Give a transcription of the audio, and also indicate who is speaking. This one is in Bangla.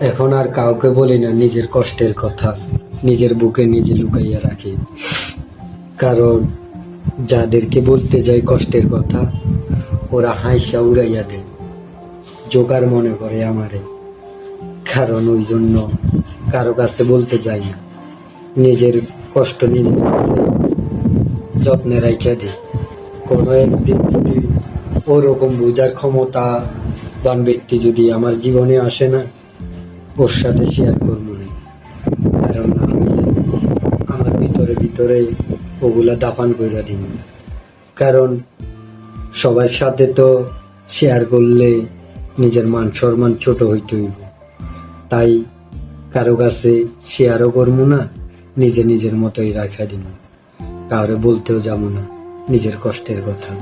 Speaker 1: এখন আর কাউকে বলি না, নিজের কষ্টের কথা, নিজের বুকে নিজে লুকাইয়া রাখি। কারণ যাদেরকে বলতে যাই কষ্টের কথা, ওরা হাইসা উড়াইয়া দেয়। জোগাড় মনে করে আমারে। কারণ ওই জন্য কারও কাছে বলতে যাই না। নিজের কষ্ট নিজের কাছে যত্নে রাখিয়া দিই। কোনো একদিন যদি ওরকম বোঝার ক্ষমতা বান ব্যক্তি যদি আমার জীবনে আসে না ওর সাথে শেয়ার করব না। কারণ না হইলে আমার ভিতরে ভিতরে ওগুলা দাফান কইরা দিব। কারণ সবার সাথে তো শেয়ার করলে নিজের মান সম্মান ছোট হইতে হইব। তাই কারও কাছে শেয়ারও করব না, নিজে নিজের মতোই রাখা দিব। কাউরে বলতেও যাব না, নিজের কষ্টের কথা।